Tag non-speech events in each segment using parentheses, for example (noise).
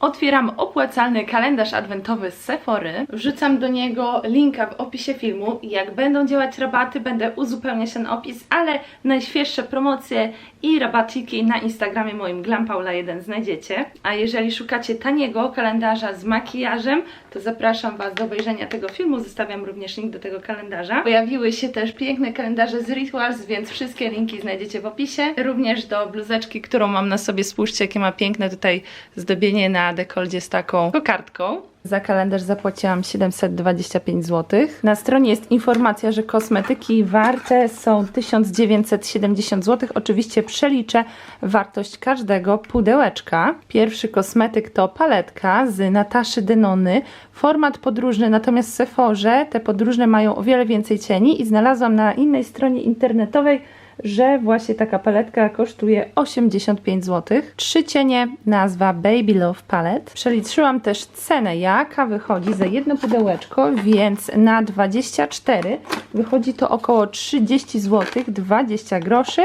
Otwieram opłacalny kalendarz adwentowy z Sephory. Wrzucam do niego linka w opisie filmu. Jak będą działać rabaty, będę uzupełniać ten opis, ale najświeższe promocje i rabatiki na Instagramie moim glampaula1 znajdziecie. A jeżeli szukacie taniego kalendarza z makijażem, to zapraszam Was do obejrzenia tego filmu. Zostawiam również link do tego kalendarza. Pojawiły się też piękne kalendarze z Rituals, więc wszystkie linki znajdziecie w opisie. Również do bluzeczki, którą mam na sobie. Spójrzcie, jakie ma piękne tutaj zdobienie na dekoldzie z taką kokardką. Za kalendarz zapłaciłam 725 zł. Na stronie jest informacja, że kosmetyki warte są 1970 zł. Oczywiście przeliczę wartość każdego pudełeczka. Pierwszy kosmetyk to paletka z Nataszy Denony. Format podróżny, natomiast w Sephorze te podróżne mają o wiele więcej cieni i znalazłam na innej stronie internetowej że właśnie taka paletka kosztuje 85 zł. Trzy cienie, nazwa Baby Love Palette. Przeliczyłam też cenę, jaka wychodzi za jedno pudełeczko, więc na 24 wychodzi to około 30 zł, 20 groszy.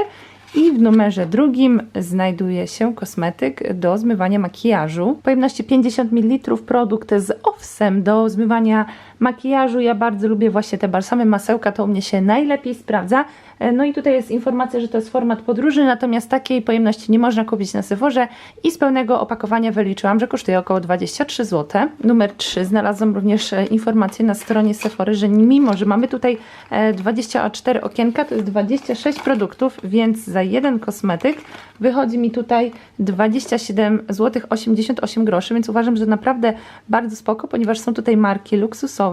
I w numerze drugim znajduje się kosmetyk do zmywania makijażu. Pojemności 50 ml produkt z owsem do zmywania makijażu. Ja bardzo lubię właśnie te balsamy masełka, to u mnie się najlepiej sprawdza. E, No i tutaj jest informacja, że to jest format podróży, natomiast takiej pojemności nie można kupić na Sephorze i z pełnego opakowania wyliczyłam, że kosztuje około 23 zł. Numer 3 znalazłam również e, informację na stronie Sephory, że mimo, że mamy tutaj e, 24 okienka, to jest 26 produktów, więc za jeden kosmetyk wychodzi mi tutaj 27 zł 88 groszy, więc uważam, że naprawdę bardzo spoko, ponieważ są tutaj marki luksusowe,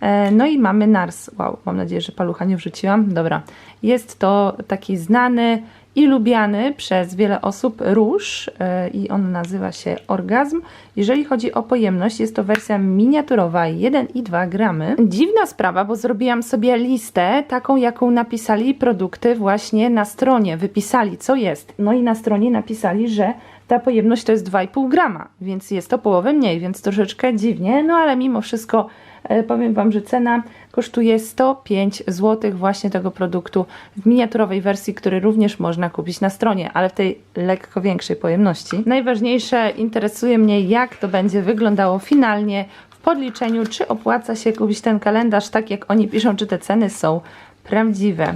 E, No i mamy NARS. Wow, mam nadzieję, że palucha nie wrzuciłam. Dobra. Jest to taki znany i lubiany przez wiele osób róż e, i on nazywa się Orgazm. Jeżeli chodzi o pojemność, jest to wersja miniaturowa 1,2 gramy. Dziwna sprawa, bo zrobiłam sobie listę taką, jaką napisali produkty właśnie na stronie. Wypisali, co jest. No i na stronie napisali, że ta pojemność to jest 2,5 grama, więc jest to połowę mniej, więc troszeczkę dziwnie, no ale mimo wszystko powiem Wam, że cena kosztuje 105 zł właśnie tego produktu w miniaturowej wersji, który również można kupić na stronie, ale w tej lekko większej pojemności. Najważniejsze interesuje mnie, jak to będzie wyglądało finalnie w podliczeniu, czy opłaca się kupić ten kalendarz tak, jak oni piszą, czy te ceny są prawdziwe.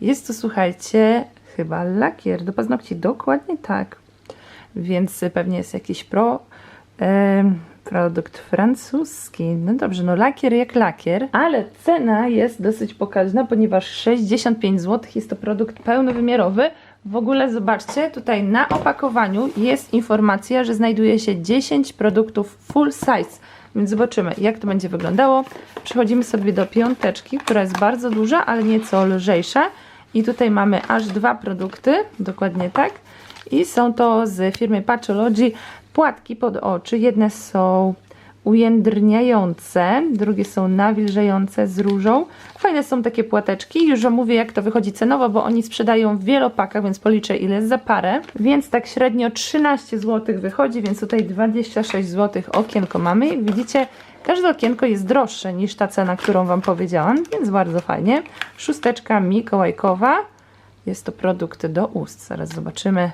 Jest to, słuchajcie, chyba lakier do paznokci, dokładnie tak więc pewnie jest jakiś pro produkt francuski. No dobrze, no lakier jak lakier, ale cena jest dosyć pokaźna, ponieważ 65 zł jest to produkt pełnowymiarowy. W ogóle zobaczcie, tutaj na opakowaniu jest informacja, że znajduje się 10 produktów full size. Więc zobaczymy, jak to będzie wyglądało. Przechodzimy sobie do piąteczki, która jest bardzo duża, ale nieco lżejsza. I tutaj mamy aż dwa produkty, dokładnie tak. I są to z firmy Patchology płatki pod oczy. Jedne są ujędrniające, drugie są nawilżające z różą. Fajne są takie płateczki. Już omówię jak to wychodzi cenowo, bo oni sprzedają w wielopakach, więc policzę ile jest za parę. Więc tak średnio 13 zł wychodzi, więc tutaj 26 zł okienko mamy. Widzicie, każde okienko jest droższe niż ta cena, którą Wam powiedziałam, więc bardzo fajnie. Szósteczka mikołajkowa. Jest to produkt do ust. Zaraz zobaczymy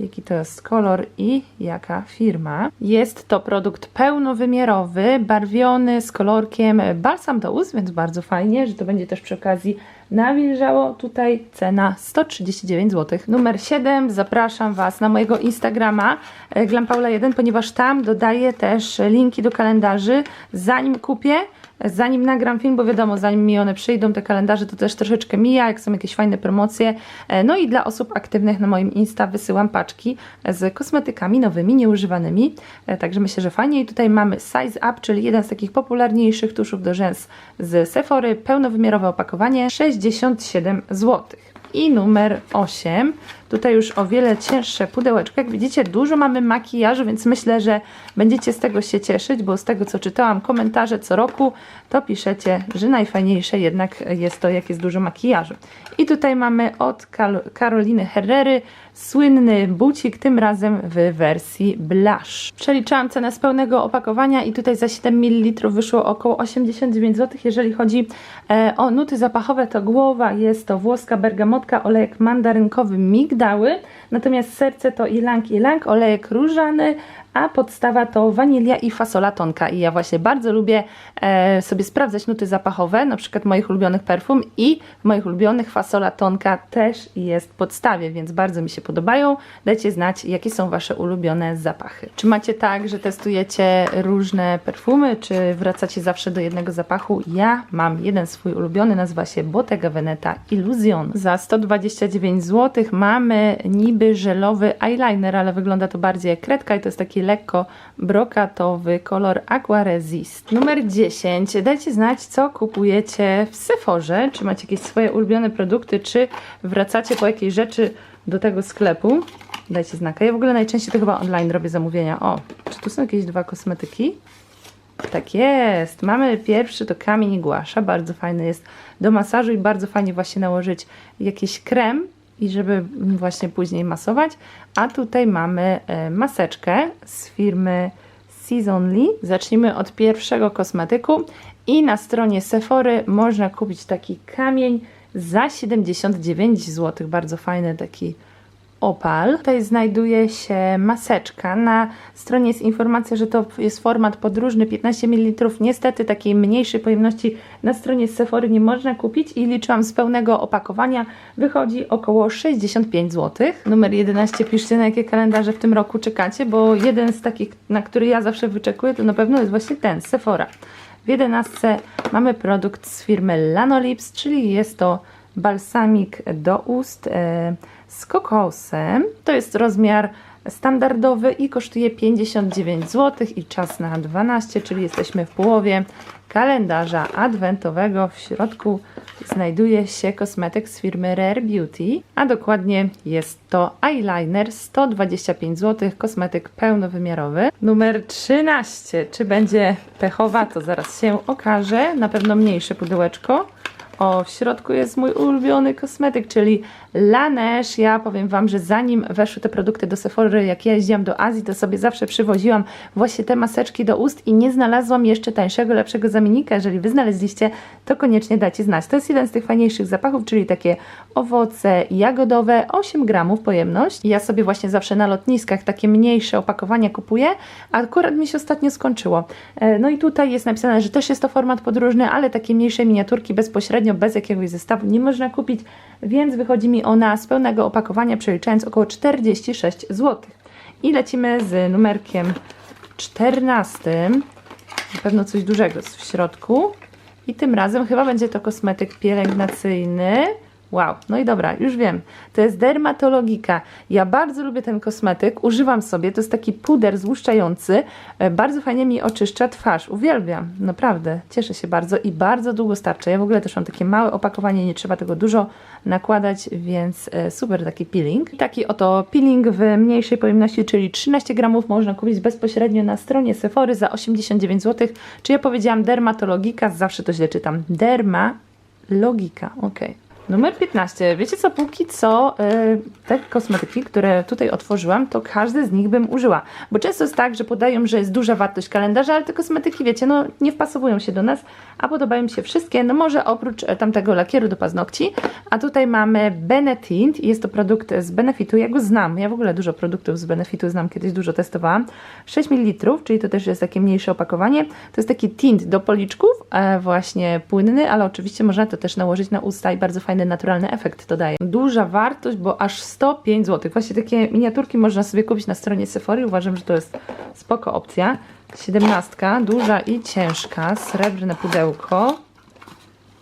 jaki to jest kolor i jaka firma. Jest to produkt pełnowymiarowy, barwiony z kolorkiem balsam do ust, więc bardzo fajnie, że to będzie też przy okazji nawilżało. Tutaj cena 139 zł. Numer 7. Zapraszam Was na mojego Instagrama e, glampaula1, ponieważ tam dodaję też linki do kalendarzy, zanim kupię zanim nagram film, bo wiadomo, zanim mi one przyjdą, te kalendarze, to też troszeczkę mija, jak są jakieś fajne promocje. E, No i dla osób aktywnych na moim Insta wysyłam paczki z kosmetykami nowymi, nieużywanymi. E, Także myślę, że fajnie. I tutaj mamy Size Up, czyli jeden z takich popularniejszych tuszów do rzęs z Sephory. Pełnowymiarowe opakowanie 67 zł. I numer 8. Tutaj już o wiele cięższe pudełeczko. Jak widzicie, dużo mamy makijażu, więc myślę, że będziecie z tego się cieszyć, bo z tego co czytałam komentarze co roku, to piszecie, że najfajniejsze jednak jest to, jak jest dużo makijażu. I tutaj mamy od Karoliny Herrery słynny bucik, tym razem w wersji blush. Przeliczałam cenę z pełnego opakowania i tutaj za 7 ml wyszło około 89 zł. Jeżeli chodzi e, o nuty zapachowe, to głowa jest to włoska bergamotka, olejek mandarynkowy, migdały, natomiast serce to ilang ilang, olejek różany, a podstawa to wanilia i fasola tonka. I ja właśnie bardzo lubię e, sobie sprawdzać nuty zapachowe, na przykład moich ulubionych perfum i moich ulubionych fasola tonka też jest w podstawie, więc bardzo mi się podobają. Dajcie znać, jakie są Wasze ulubione zapachy. Czy macie tak, że testujecie różne perfumy, czy wracacie zawsze do jednego zapachu? Ja mam jeden swój ulubiony, nazywa się Bottega Veneta Illusion. Za 129 zł mamy niby żelowy eyeliner, ale wygląda to bardziej jak kredka i to jest taki lekko brokatowy kolor Aqua Resist. Numer 10. Dajcie znać, co kupujecie w Sephorze. Czy macie jakieś swoje ulubione produkty, czy wracacie po jakieś rzeczy do tego sklepu. Dajcie znaka. Ja w ogóle najczęściej to chyba online robię zamówienia. O, czy tu są jakieś dwa kosmetyki? Tak jest. Mamy pierwszy to kamień głasza. Bardzo fajny jest do masażu i bardzo fajnie właśnie nałożyć jakiś krem i żeby właśnie później masować. A tutaj mamy e, maseczkę z firmy Seasonly. Zacznijmy od pierwszego kosmetyku i na stronie Sephory można kupić taki kamień za 79 zł. Bardzo fajny taki opal. Tutaj znajduje się maseczka. Na stronie jest informacja, że to jest format podróżny 15 ml. Niestety takiej mniejszej pojemności na stronie Sephory nie można kupić i liczyłam z pełnego opakowania. Wychodzi około 65 zł. Numer 11 piszcie na jakie kalendarze w tym roku czekacie, bo jeden z takich, na który ja zawsze wyczekuję, to na pewno jest właśnie ten, Sephora. W 11 mamy produkt z firmy Lanolips, czyli jest to balsamik do ust e, z kokosem. To jest rozmiar standardowy i kosztuje 59 zł i czas na 12, czyli jesteśmy w połowie kalendarza adwentowego. W środku znajduje się kosmetyk z firmy Rare Beauty, a dokładnie jest to eyeliner 125 zł, kosmetyk pełnowymiarowy. Numer 13. Czy będzie pechowa, to zaraz się okaże. Na pewno mniejsze pudełeczko. O, w środku jest mój ulubiony kosmetyk, czyli Laneige. Ja powiem Wam, że zanim weszły te produkty do Sephory, jak ja jeździłam do Azji, to sobie zawsze przywoziłam właśnie te maseczki do ust i nie znalazłam jeszcze tańszego, lepszego zamiennika. Jeżeli Wy znaleźliście, to koniecznie dajcie znać. To jest jeden z tych fajniejszych zapachów, czyli takie owoce jagodowe, 8 gramów pojemność. Ja sobie właśnie zawsze na lotniskach takie mniejsze opakowania kupuję, akurat mi się ostatnio skończyło. E, No i tutaj jest napisane, że też jest to format podróżny, ale takie mniejsze miniaturki bezpośrednio, bez jakiegoś zestawu nie można kupić, więc wychodzi mi ona z pełnego opakowania, przeliczając około 46 zł. I lecimy z numerkiem 14. Na pewno coś dużego jest w środku. I tym razem chyba będzie to kosmetyk pielęgnacyjny. Wow, no i dobra, już wiem. To jest dermatologika. Ja bardzo lubię ten kosmetyk, używam sobie. To jest taki puder złuszczający. E, Bardzo fajnie mi oczyszcza twarz. Uwielbiam, naprawdę. Cieszę się bardzo i bardzo długo starczy. Ja w ogóle też mam takie małe opakowanie, nie trzeba tego dużo nakładać, więc e, super taki peeling. Taki oto peeling w mniejszej pojemności, czyli 13 gramów można kupić bezpośrednio na stronie Sephory za 89 zł. Czy ja powiedziałam dermatologika? Zawsze to źle czytam. Dermalogika, okej. Numer 15. Wiecie co, póki co y, te kosmetyki, które tutaj otworzyłam, to każdy z nich bym użyła. Bo często jest tak, że podają, że jest duża wartość kalendarza, ale te kosmetyki, wiecie, no nie wpasowują się do nas, a podobają mi się wszystkie, no może oprócz e, tamtego lakieru do paznokci. A tutaj mamy Benetint jest to produkt z Benefitu. Ja go znam, ja w ogóle dużo produktów z Benefitu znam, kiedyś dużo testowałam. 6 ml, czyli to też jest takie mniejsze opakowanie. To jest taki tint do policzków, e, właśnie płynny, ale oczywiście można to też nałożyć na usta i bardzo fajny, naturalny efekt to daje. Duża wartość, bo aż 105 zł. Właśnie takie miniaturki można sobie kupić na stronie Sephory. Uważam, że to jest spoko opcja. 17, duża i ciężka, srebrne pudełko.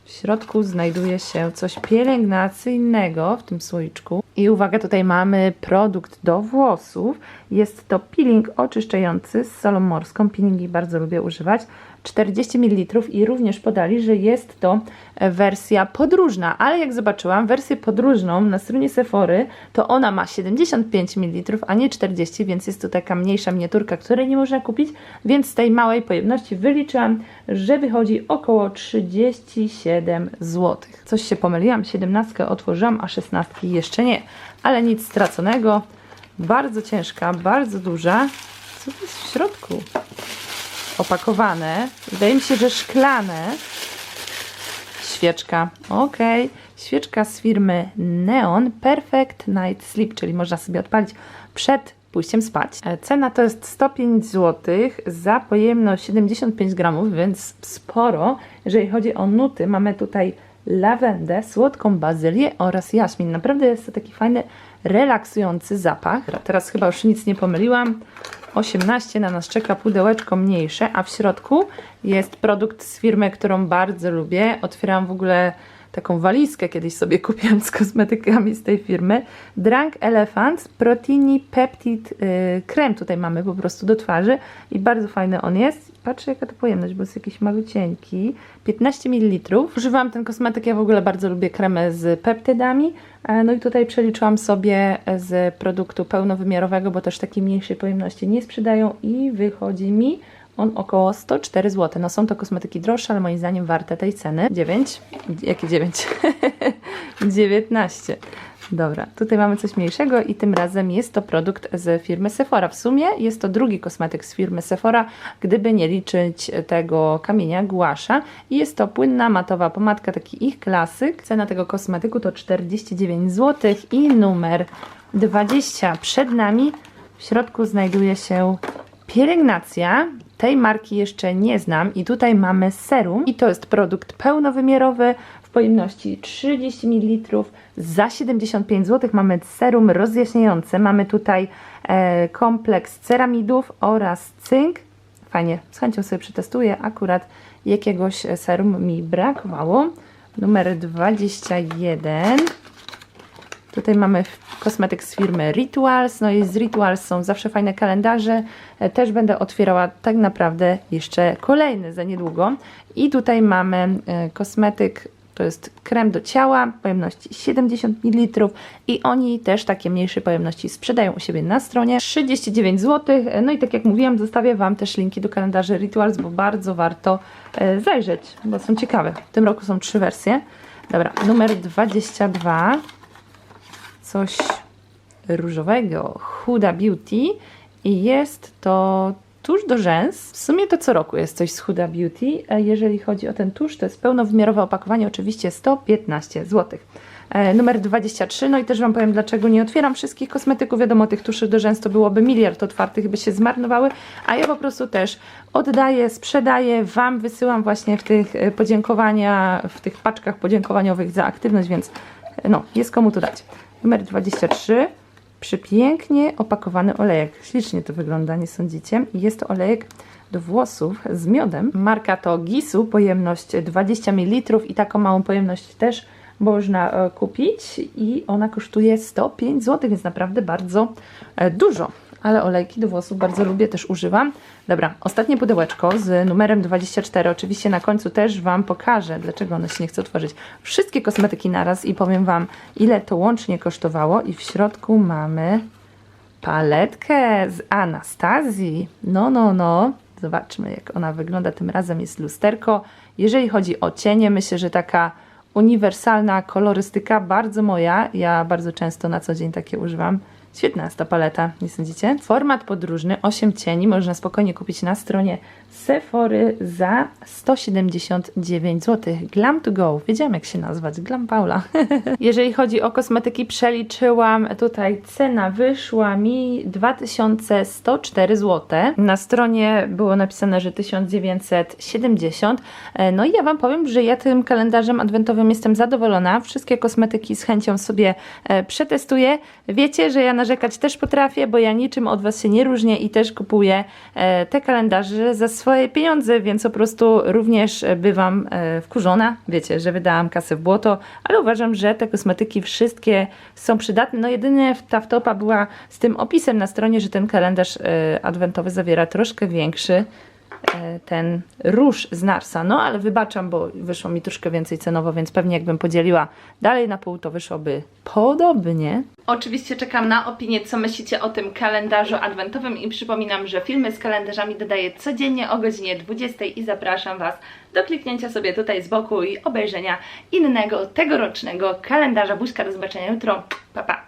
W środku znajduje się coś pielęgnacyjnego w tym słoiczku. I uwaga, tutaj mamy produkt do włosów. Jest to peeling oczyszczający z solą morską. Peelingi bardzo lubię używać. 40 ml i również podali, że jest to e, wersja podróżna, ale jak zobaczyłam wersję podróżną na stronie Sephory, to ona ma 75 ml, a nie 40, więc jest to taka mniejsza miniaturka, której nie można kupić, więc z tej małej pojemności wyliczyłam, że wychodzi około 37 zł. Coś się pomyliłam, 17 otworzyłam, a 16 jeszcze nie, ale nic straconego. Bardzo ciężka, bardzo duża. Co jest w środku? Opakowane. Wydaje mi się, że szklane. Świeczka. Ok. Świeczka z firmy Neon Perfect Night Sleep, czyli można sobie odpalić przed pójściem spać. E, Cena to jest 105 zł za pojemność 75 gramów, więc sporo. Jeżeli chodzi o nuty, mamy tutaj lawendę, słodką bazylię oraz jaśmin. Naprawdę jest to taki fajny, relaksujący zapach. Teraz chyba już nic nie pomyliłam. 18 na nas czeka pudełeczko mniejsze, a w środku jest produkt z firmy, którą bardzo lubię. Otwieram w ogóle taką walizkę kiedyś sobie (laughs) kupiłam z kosmetykami z tej firmy. Drunk Elephant Proteini Peptid krem tutaj mamy po prostu do twarzy i bardzo fajny on jest. Patrzę jaka to pojemność, bo jest jakiś malucieńki. 15 ml. Używam ten kosmetyk, ja w ogóle bardzo lubię kremy z peptydami. E, No i tutaj przeliczyłam sobie z produktu pełnowymiarowego, bo też takiej mniejszej pojemności nie sprzedają i wychodzi mi on około 104 zł. No są to kosmetyki droższe, ale moim zdaniem warte tej ceny. 9? Jakie 9? 19. (laughs) Dobra, tutaj mamy coś mniejszego i tym razem jest to produkt z firmy Sephora. W sumie jest to drugi kosmetyk z firmy Sephora, gdyby nie liczyć tego kamienia guasza. I jest to płynna, matowa pomadka, taki ich klasyk. Cena tego kosmetyku to 49 zł i numer 20 przed nami. W środku znajduje się pielęgnacja. Tej marki jeszcze nie znam i tutaj mamy serum i to jest produkt pełnowymiarowy w pojemności 30 ml za 75 zł. Mamy serum rozjaśniające, mamy tutaj e, kompleks ceramidów oraz cynk. Fajnie, z chęcią sobie przetestuję. Akurat jakiegoś serum mi brakowało. Numer 21. Tutaj mamy kosmetyk z firmy Rituals. No i z Rituals są zawsze fajne kalendarze. E, Też będę otwierała tak naprawdę jeszcze kolejny za niedługo. I tutaj mamy e, kosmetyk, to jest krem do ciała, pojemności 70 ml i oni też takie mniejsze pojemności sprzedają u siebie na stronie. 39 zł. E, No i tak jak mówiłam, zostawię Wam też linki do kalendarzy Rituals, bo bardzo warto zajrzeć, bo są ciekawe. W tym roku są trzy wersje. Dobra, numer 22 coś różowego, Huda Beauty i jest to tusz do rzęs. W sumie to co roku jest coś z Huda Beauty. E, Jeżeli chodzi o ten tusz, to jest pełnowymiarowe opakowanie, oczywiście 115 zł. E, Numer 23, no i też Wam powiem dlaczego nie otwieram wszystkich kosmetyków. Wiadomo, tych tuszy do rzęs to byłoby miliard otwartych, by się zmarnowały, a ja po prostu też oddaję, sprzedaję, Wam wysyłam właśnie w tych e, podziękowania, w tych paczkach podziękowaniowych za aktywność, więc no, jest komu to dać. Numer 23. Przepięknie opakowany olejek. Ślicznie to wygląda, nie sądzicie? Jest to olejek do włosów z miodem. Marka to Gisu, pojemność 20 ml i taką małą pojemność też można e, kupić i ona kosztuje 105 zł, więc naprawdę bardzo e, dużo. Ale olejki do włosów bardzo lubię, też używam. Dobra, ostatnie pudełeczko z numerem 24. Oczywiście na końcu też Wam pokażę, dlaczego one się nie chce otworzyć. Wszystkie kosmetyki naraz i powiem Wam, ile to łącznie kosztowało. I w środku mamy paletkę z Anastazji. No, no, no. Zobaczmy, jak ona wygląda. Tym razem jest lusterko. Jeżeli chodzi o cienie, myślę, że taka uniwersalna kolorystyka, bardzo moja. Ja bardzo często na co dzień takie używam. Świetna jest ta paleta, nie sądzicie? Format podróżny, 8 cieni, można spokojnie kupić na stronie Sephory za 179 zł. Glam to go, wiedziałam jak się nazwać, Glam Paula. (laughs) Jeżeli chodzi o kosmetyki, przeliczyłam, tutaj cena wyszła mi 2104 zł. Na stronie było napisane, że 1970. E, No i ja Wam powiem, że ja tym kalendarzem adwentowym jestem zadowolona. Wszystkie kosmetyki z chęcią sobie e, przetestuję. Wiecie, że ja narzekać też potrafię, bo ja niczym od Was się nie różnię i też kupuję e, te kalendarze za swoje pieniądze, więc po prostu również e, bywam e, wkurzona. Wiecie, że wydałam kasę w błoto, ale uważam, że te kosmetyki wszystkie są przydatne. No jedynie ta wtopa była z tym opisem na stronie, że ten kalendarz adwentowy zawiera troszkę większy ten róż z Narsa. No ale wybaczam, bo wyszło mi troszkę więcej cenowo, więc pewnie jakbym podzieliła dalej na pół, to wyszłoby podobnie. Oczywiście czekam na opinię, co myślicie o tym kalendarzu adwentowym i przypominam, że filmy z kalendarzami dodaję codziennie o godzinie 20 i zapraszam Was do kliknięcia sobie tutaj z boku i obejrzenia innego tegorocznego kalendarza. Buźka, do zobaczenia jutro. Pa, pa!